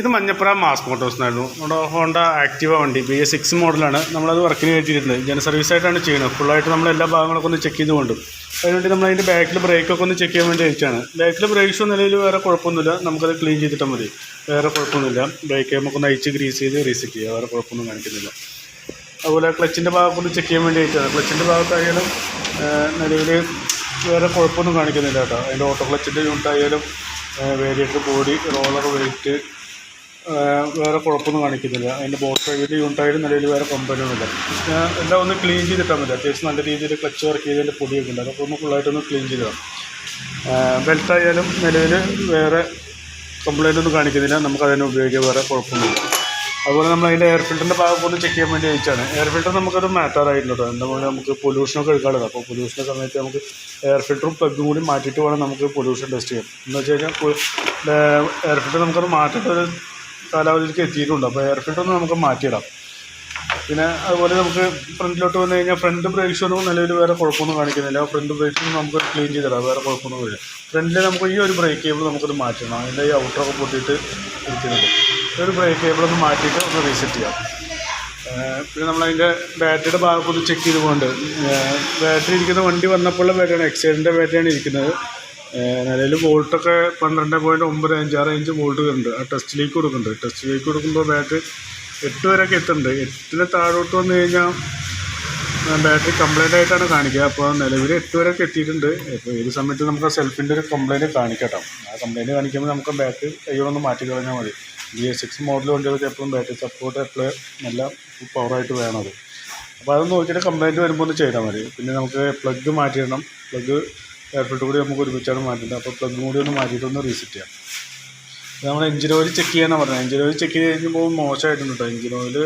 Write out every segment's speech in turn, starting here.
ഇത് മഞ്ഞപ്പുറ മാസ് മോട്ടോഴ്സിനായിരുന്നു. നമ്മുടെ ഹോണ്ട ആക്റ്റീവ വണ്ടി ബി എസ് സിക്സ് മോഡലാണ്. നമ്മളത് വർക്കിന് കയറ്റിയിട്ടുണ്ട്. ജന സർവീസായിട്ടാണ് ചെയ്യുന്നത്. ഫുള്ളായിട്ട് നമ്മൾ എല്ലാ ഭാഗങ്ങളൊക്കെ ഒന്ന് ചെക്ക് ചെയ്ത് കൊണ്ട്. അതിനുവേണ്ടി നമ്മൾ അതിന്റെ ബാക്കിൽ ബ്രേക്കൊക്കെ ഒന്ന് ചെക്ക് ചെയ്യാൻ വേണ്ടി അയച്ചാണ് ബാക്കിൽ ബ്രേക്ക് ഷോ നിലയിൽ വേറെ കുഴപ്പമൊന്നുമില്ല. നമുക്കത് ക്ലീൻ ചെയ്തിട്ടാൽ മതി. വേറെ കുഴപ്പമൊന്നുമില്ല. ബ്രേക്ക് നമുക്ക് ഒന്ന് അയച്ച് ഗ്രീസ് ചെയ്ത് റീസെറ്റ് ചെയ്യുക വേറെ കുഴപ്പമൊന്നും കാണിക്കുന്നില്ല. അതുപോലെ ക്ലച്ചിന്റെ ഒന്ന് ചെക്ക് ചെയ്യാൻ വേണ്ടി അയച്ചാണ് ക്ലച്ചിന്റെ ഭാഗത്തായാലും നിലവിൽ വേറെ കുഴപ്പമൊന്നും കാണിക്കുന്നില്ല കേട്ടോ. അതിന്റെ ഓട്ടോ ക്ലച്ചിന്റെ യൂണിറ്റ് ആയാലും വേരിയേറ്റർ ബോഡി റോളർ വെയിറ്റ് വേറെ കുഴപ്പമൊന്നും കാണിക്കുന്നില്ല. അതിന്റെ ബോട്ട് ഡ്രൈവിന്റെ യൂണിറ്റായാലും നിലയിൽ വേറെ കമ്പനിയൊന്നുമില്ല എല്ലാം ഒന്ന് ക്ലീൻ ചെയ്തിട്ടാൽ മതി. അത്യാവശ്യം നല്ല രീതിയിൽ ക്ലച്ച് വർക്ക് ചെയ്തതിന്റെ പൊടിയൊക്കെ ഉണ്ട്. അതൊക്കെ ഒന്ന് ഫുള്ളായിട്ടൊന്ന് ക്ലീൻ ചെയ്തിടാം ബെൽറ്റ് ആയാലും നിലവിൽ വേറെ കംപ്ലൈന്റ് ഒന്നും കാണിക്കുന്നില്ല. നമുക്ക് അതിനെ ഉപയോഗിക്കാൻ വേറെ കുഴപ്പമൊന്നുമില്ല. അതുപോലെ നമ്മൾ അതിന്റെ എയർ ഫിൽറ്ററിന്റെ ഭാഗം ഒന്ന് ചെക്ക് ചെയ്യാൻ വേണ്ടി അയച്ചാണ് എയർ ഫിൽറ്റർ നമുക്കത് മാറ്റാറായിട്ടുണ്ട് കേട്ടോ എന്താ പറയുക നമുക്ക് പൊല്യൂഷനൊക്കെ എടുക്കാറുണ്ട് അപ്പോൾ പൊല്യൂഷന്റെ സമയത്ത് നമുക്ക് എയർ ഫിൽറ്ററും പ്ലഗും കൂടി മാറ്റിയിട്ട് വേണം നമുക്ക് പൊല്യൂഷൻ ടെസ്റ്റ് ചെയ്യാം എന്ന് വെച്ച് കഴിഞ്ഞാൽ എയർ ഫിൽറ്റർ നമുക്കത് മാറ്റിയിട്ട് ഒരു കാലാവധിക്ക് എത്തിയിട്ടുണ്ട്. അപ്പോൾ എയർ ഫിൽറ്റർ ഒന്ന് നമുക്ക് മാറ്റിയിടാം. പിന്നെ അതുപോലെ നമുക്ക് ഫ്രണ്ടിലോട്ട് വന്നു കഴിഞ്ഞാൽ ഫ്രണ്ട് ബ്രേക്സൊന്നും നിലവിൽ വേറെ കുഴപ്പമൊന്നും കാണിക്കുന്നില്ല. ഫ്രണ്ട് ബ്രേക്ക് നമുക്ക് ക്ലീൻ ചെയ്തിടാം വേറെ കുഴപ്പമൊന്നും വരില്ല ഫ്രണ്ടിൽ നമുക്ക് ഈ ഒരു ബ്രേക്ക് കേബിൾ നമുക്കത് മാറ്റണം അതിന്റെ ഈ ഔട്ടറൊക്കെ പൊട്ടിയിട്ട് ഇരിക്കുന്നുണ്ട്. ഈ ഒരു ബ്രേക്ക് കേബിൾ ഒന്ന് മാറ്റിയിട്ട് ഒന്ന് റീസെറ്റ് ചെയ്യാം. പിന്നെ നമ്മളതിന്റെ ബാറ്ററിയുടെ ഭാഗത്തൊന്ന് ചെക്ക് ചെയ്ത് പോകണ്ട് ബാറ്ററി ഇരിക്കുന്ന വണ്ടി വന്നപ്പോഴുള്ള ബാറ്ററിയാണ് എക്സൈഡിന്റെ ബാറ്ററിയാണ് ഇരിക്കുന്നത്. നിലവിൽ വോൾട്ടൊക്കെ പന്ത്രണ്ട് പോയിന്റ് ഒമ്പത് അഞ്ചാറ് ഇഞ്ച് വോൾട്ട് വരുന്നുണ്ട്. ആ ടെസ്റ്റിലേക്ക് കൊടുക്കുന്നുണ്ട്. ടെസ്റ്റിലേക്ക് കൊടുക്കുമ്പോൾ ബാറ്ററി എട്ട് വരെയൊക്കെ എത്തുന്നുണ്ട്. എട്ടിന് താഴോട്ട് വന്നു കഴിഞ്ഞാൽ ബാറ്ററി കംപ്ലൈന്റ് ആയിട്ടാണ് കാണിക്കുക. അപ്പോൾ നിലവിൽ എട്ട് വരെയൊക്കെ എത്തിയിട്ടുണ്ട്. ഇപ്പോൾ ഏത് സമയത്ത് നമുക്ക് ആ സെൽഫിന്റെ ഒരു കംപ്ലൈന്റ് കാണിക്കട്ടോ. ആ കംപ്ലൈന്റ് കാണിക്കുമ്പോൾ നമുക്ക് ബാറ്ററി കൈകൊണ്ടൊന്ന് മാറ്റി കളഞ്ഞാൽ മതി. ബി എസ് സിക്സ് മോഡൽ വണ്ടികൾക്ക് എപ്പോഴും ബാറ്ററി സപ്പോർട്ട് എപ്പോഴും നല്ല പവറായിട്ട് വേണം അത്. അപ്പോൾ അത് നോക്കിയിട്ട് കംപ്ലൈന്റ് വരുമ്പോൾ ഒന്ന് ചെയ്താൽ മതി. പിന്നെ നമുക്ക് പ്ലഗ് മാറ്റിയിടണം. പ്ലഗ് ഫിൽറ്റർ കൂടി നമുക്ക് ഒരുമിച്ചാണ് മാറ്റേണ്ടത്. അപ്പോൾ പ്ലഗും കൂടി ഒന്ന് മാറ്റിയിട്ട് ഒന്ന് റീസെറ്റ് ചെയ്യാം നമ്മൾ എഞ്ചിൻ ഓയിൽ ചെക്ക് ചെയ്യാനാണ് പറഞ്ഞത് എഞ്ചിൻ ഓയിൽ ചെക്ക് ചെയ്ത് കഴിഞ്ഞപ്പോൾ മോശമായിട്ടുണ്ട് കേട്ടോ എഞ്ചിൻ ഓയിൽ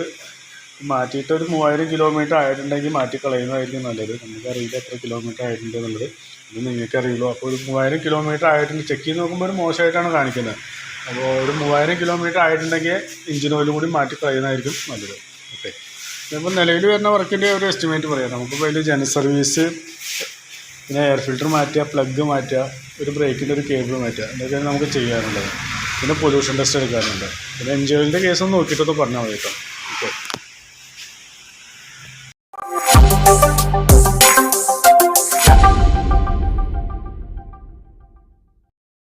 മാറ്റിയിട്ട് ഒരു മൂവായിരം കിലോമീറ്റർ ആയിട്ടുണ്ടെങ്കിൽ മാറ്റി കളയുന്നതായിരിക്കും നല്ലത്. നമുക്കറിയില്ല എത്ര കിലോമീറ്റർ ആയിട്ടുണ്ട് എന്നുള്ളത്. ഇത് നിങ്ങൾക്ക് അറിയുള്ളൂ. അപ്പോൾ ഒരു മൂവായിരം കിലോമീറ്റർ ആയിട്ടുണ്ട്. ചെക്ക് ചെയ്ത് നോക്കുമ്പോൾ ഒരു മോശമായിട്ടാണ് കാണിക്കുന്നത്. അപ്പോൾ ഒരു മൂവായിരം കിലോമീറ്റർ ആയിട്ടുണ്ടെങ്കിൽ എഞ്ചിൻ ഓയിലും കൂടി മാറ്റി കളയുന്നതായിരിക്കും നല്ലത്. ഓക്കെ ഇപ്പോൾ നിലവിൽ വരുന്ന വർക്കിന്റെ ഒരു എസ്റ്റിമേറ്റ് പറയാം. നമുക്കിപ്പോൾ അതിൽ ജന സർവീസ് പിന്നെ എയർ ഫിൽറ്റർ മാറ്റുക പ്ലഗ് മാറ്റുക ഒരു ബ്രേക്കിന്റെ ഒരു കേബിൾ മാറ്റുക. ഇതൊക്കെയാണ് നമുക്ക് ചെയ്യാറുള്ളത് പിന്നെ പൊല്യൂഷൻ ടെസ്റ്റ് എടുക്കാറുണ്ട് പിന്നെ എൻജിഒയിലിന്റെ കേസ് ഒന്ന് നോക്കിയിട്ടൊന്ന് പറഞ്ഞാൽ മതി കേട്ടോ. ഓക്കെ